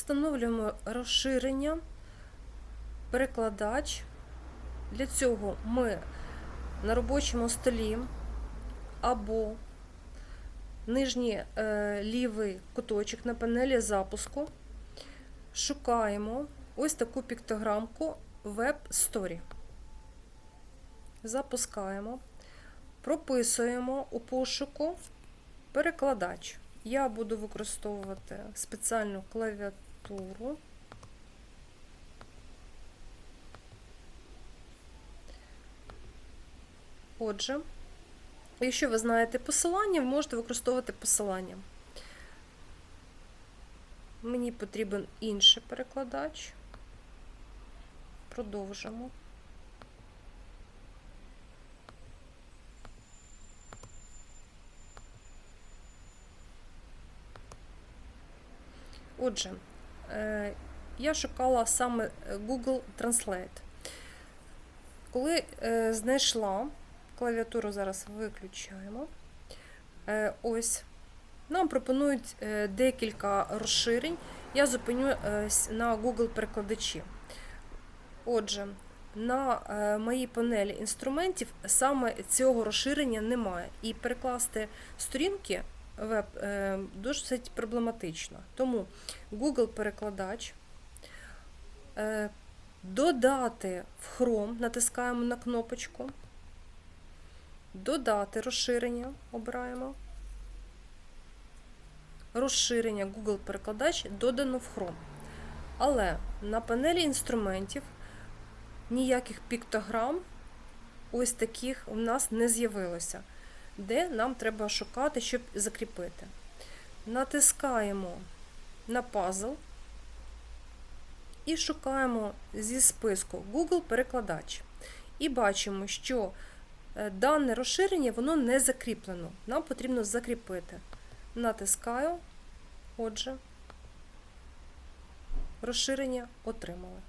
Встановлюємо розширення, перекладач. Для цього ми на робочому столі або нижній е, лівий куточок на панелі запуску шукаємо ось таку піктограмку Web Story. Запускаємо, прописуємо у пошуку перекладач. Я буду використовувати спеціальну клавіатуру. Отже, якщо ви знаєте посилання, можете використовувати посилання. Мені потрібен інший перекладач. Продовжимо. Отже, я шукала саме е, Google Translate. Коли е, знайшла клавіатуру, зараз виключаємо. Е, Ось нам пропонують е, декілька розширень. Я зупиню е, на Google перекладачі. Отже, на е, моїй панелі інструментів саме цього розширення немає. І перекласти сторінки веб е, досить проблематично. Тому Google перекладач. е, Додати в Chrome, натискаємо на кнопочку. Додати розширення, обираємо. Розширення Google перекладач додано в Chrome. Але на панелі інструментів ніяких піктограм ось таких у нас не з'явилося, де нам треба шукати, щоб закріпити. Натискаємо на пазл і шукаємо зі списку Google перекладач. І бачимо, що е, дане розширення воно не закріплено. Нам потрібно закріпити. Натискаю, отже, розширення отримали.